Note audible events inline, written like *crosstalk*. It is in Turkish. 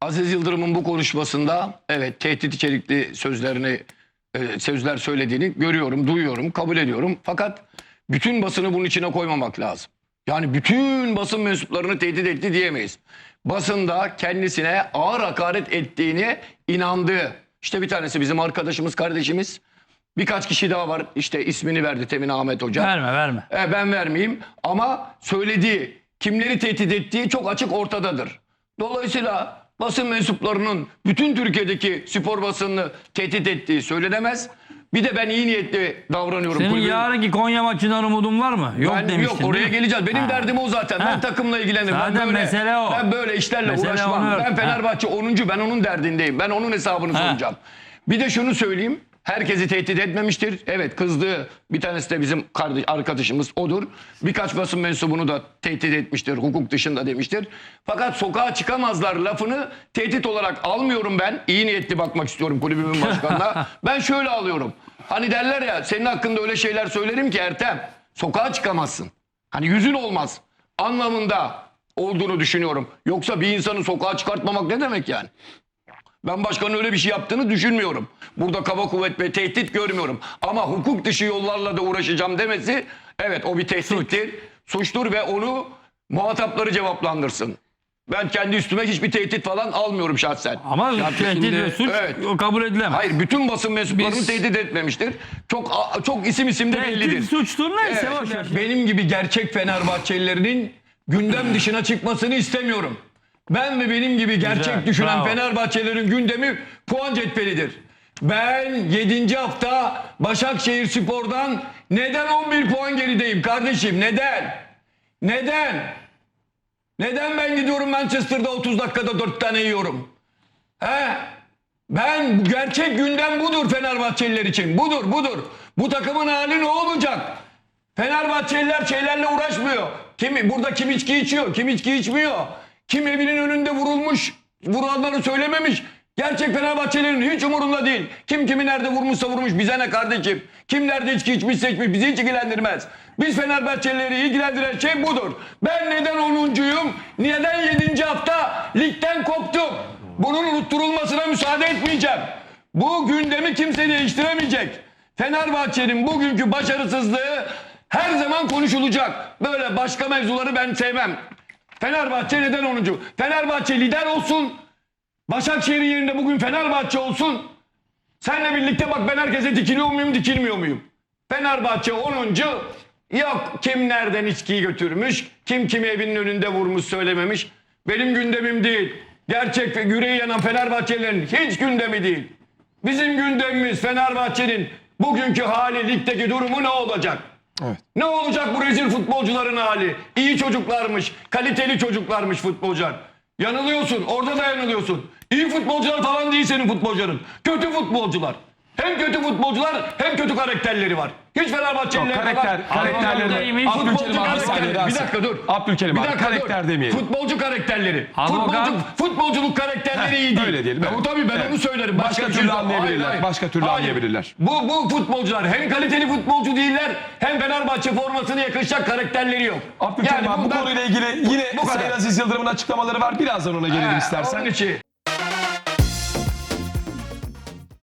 Aziz Yıldırım'ın bu konuşmasında evet tehdit içerikli sözlerini e, sözler söylediğini görüyorum, duyuyorum, kabul ediyorum. Fakat bütün basını bunun içine koymamak lazım. Yani bütün basın mensuplarını tehdit etti diyemeyiz. Basında kendisine ağır hakaret ettiğini inandığı. İşte bir tanesi bizim arkadaşımız, kardeşimiz. Birkaç kişi daha var. İşte ismini verdi Temin Ahmet Hoca. Verme verme. E, ben vermeyeyim ama söylediği, kimleri tehdit ettiği çok açık ortadadır. Dolayısıyla basın mensuplarının bütün Türkiye'deki spor basınını tehdit ettiği söylenemez. Bir de ben iyi niyetli davranıyorum. Senin kulübün- yarınki Konya maçından umudun var mı? Yok ben, demiştin. yok oraya geleceğiz. Benim Ha. derdim o zaten. Ben Ha. takımla ilgilenirim. ben Zaten böyle, mesele o. Ben böyle işlerle Mesele uğraşmam. onu. Ben Ha. Fenerbahçe 10. ben onun derdindeyim. Ben onun hesabını Ha. soracağım. Bir de şunu söyleyeyim. Herkesi tehdit etmemiştir. Evet kızdığı bir tanesi de bizim kardeş, arkadaşımız odur. Birkaç basın mensubunu da tehdit etmiştir. Hukuk dışında demiştir. Fakat sokağa çıkamazlar lafını tehdit olarak almıyorum ben. İyi niyetli bakmak istiyorum kulübümün başkanına. *laughs* ben şöyle alıyorum. Hani derler ya senin hakkında öyle şeyler söylerim ki Ertem. Sokağa çıkamazsın. Hani yüzün olmaz anlamında olduğunu düşünüyorum. Yoksa bir insanı sokağa çıkartmamak ne demek yani? Ben başkanın öyle bir şey yaptığını düşünmüyorum. Burada kaba kuvvet ve tehdit görmüyorum. Ama hukuk dışı yollarla da uğraşacağım demesi evet o bir tehdittir. Suçtur ve onu muhatapları cevaplandırsın. Ben kendi üstüme hiçbir tehdit falan almıyorum şahsen. Ama Ya tehdit şimdi- ve suç Evet. kabul edilemez. Hayır bütün basın mensuplarını Biz- tehdit etmemiştir. Çok çok isim isim de bellidir. Tehdit suçtur neyse Evet, boş ver. benim gibi gerçek Fenerbahçelilerinin gündem dışına çıkmasını istemiyorum. Ben ve benim gibi gerçek Güzel, düşünen bravo. Fenerbahçelilerin gündemi puan cetvelidir. Ben 7. hafta Başakşehir Spor'dan neden 11 puan gerideyim kardeşim? Neden? Neden? Neden ben gidiyorum Manchester'da 30 dakikada 4 tane yiyorum? He? Ben gerçek gündem budur Fenerbahçeliler için. Budur, budur. Bu takımın hali ne olacak? Fenerbahçeliler şeylerle uğraşmıyor. Kim burada kim içki içiyor, kim içki içmiyor. Kim evinin önünde vurulmuş, vuranları söylememiş. Gerçek Fenerbahçelilerin hiç umurunda değil. Kim kimi nerede vurmuşsa vurmuş bize ne kardeşim. Kim nerede içki içmiş bizi hiç ilgilendirmez. Biz Fenerbahçelileri ilgilendiren şey budur. Ben neden 10'uncuyum? Neden 7. hafta ligden koptum? Bunun unutturulmasına müsaade etmeyeceğim. Bu gündemi kimse değiştiremeyecek. Fenerbahçe'nin bugünkü başarısızlığı her zaman konuşulacak. Böyle başka mevzuları ben sevmem. Fenerbahçe neden 10. Fenerbahçe lider olsun. Başakşehir'in yerinde bugün Fenerbahçe olsun. Senle birlikte bak ben herkese dikiliyor muyum dikilmiyor muyum? Fenerbahçe 10. Yok kim nereden içkiyi götürmüş, kim kimi evinin önünde vurmuş söylememiş. Benim gündemim değil. Gerçek ve yüreği yanan Fenerbahçelilerin hiç gündemi değil. Bizim gündemimiz Fenerbahçe'nin bugünkü hali, ligdeki durumu ne olacak? Evet. Ne olacak bu rezil futbolcuların hali? İyi çocuklarmış, kaliteli çocuklarmış futbolcular. Yanılıyorsun, orada da yanılıyorsun. İyi futbolcular falan değil senin futbolcuların. Kötü futbolcular. Hem kötü futbolcular hem kötü karakterleri var. Hiç Fenerbahçeliler Yok, karakter- karakterleri- Abdülkerim- abi, karakterleri. Bir dakika dur. Abdülkerim Bir abi, karakter dur. demeyelim. Futbolcu karakterleri. Advokat- Futbolcu, futbolculuk karakterleri iyi değil. öyle diyelim, evet. tabii ben Evet. onu söylerim. Başka bir türlü anlayabilirler, Hayır, başka türlü Hayır. anlayabilirler. Bu, bu futbolcular hem kaliteli futbolcu değiller hem Fenerbahçe formasını yakışacak karakterleri yok. Abdülkerim abi bu bundan- konuyla ilgili yine bu kadar. Sayın Aziz Yıldırım'ın açıklamaları var. Birazdan ona gelelim He, istersen. onun için.